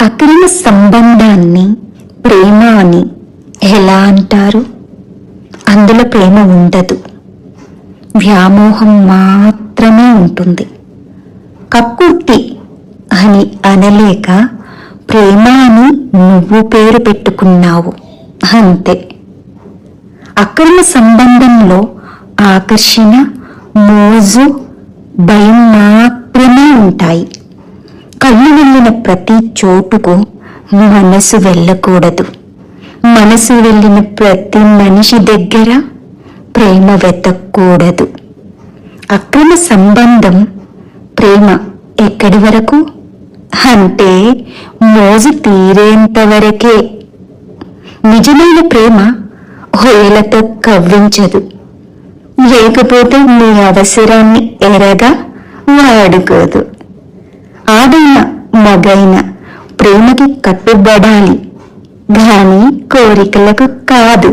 అక్రమ సంబంధాన్ని ప్రేమ అని ఎలా అంటారు? అందులో ప్రేమ ఉండదు. వ్యామోహం మాత్రమే ఉంటుంది. కక్కుర్తి అని అనలేక ప్రేమ అని నువ్వు పేరు పెట్టుకున్నావు. అంతే. అక్రమ సంబంధంలో ఆకర్షణ మోజు భయం మాత్రమే ఉంటాయి. కళ్ళు వెళ్ళిన ప్రతి చోటుకు మనసు వెళ్ళకూడదు మనసు వెళ్ళిన ప్రతి మనిషి దగ్గర ప్రేమ వెతకూడదు అక్రమ సంబంధం ప్రేమ ఎక్కడి వరకు అంటే మోజు తీరేంత వరకే నిజమైన ప్రేమ హోయలతో కవ్వించదు లేకపోతే మీ అవసరాన్ని ఎరగా వాడుకోదు మగైన ప్రేమకి కట్టుబడాలి. కానీ కోరికలకు కాదు.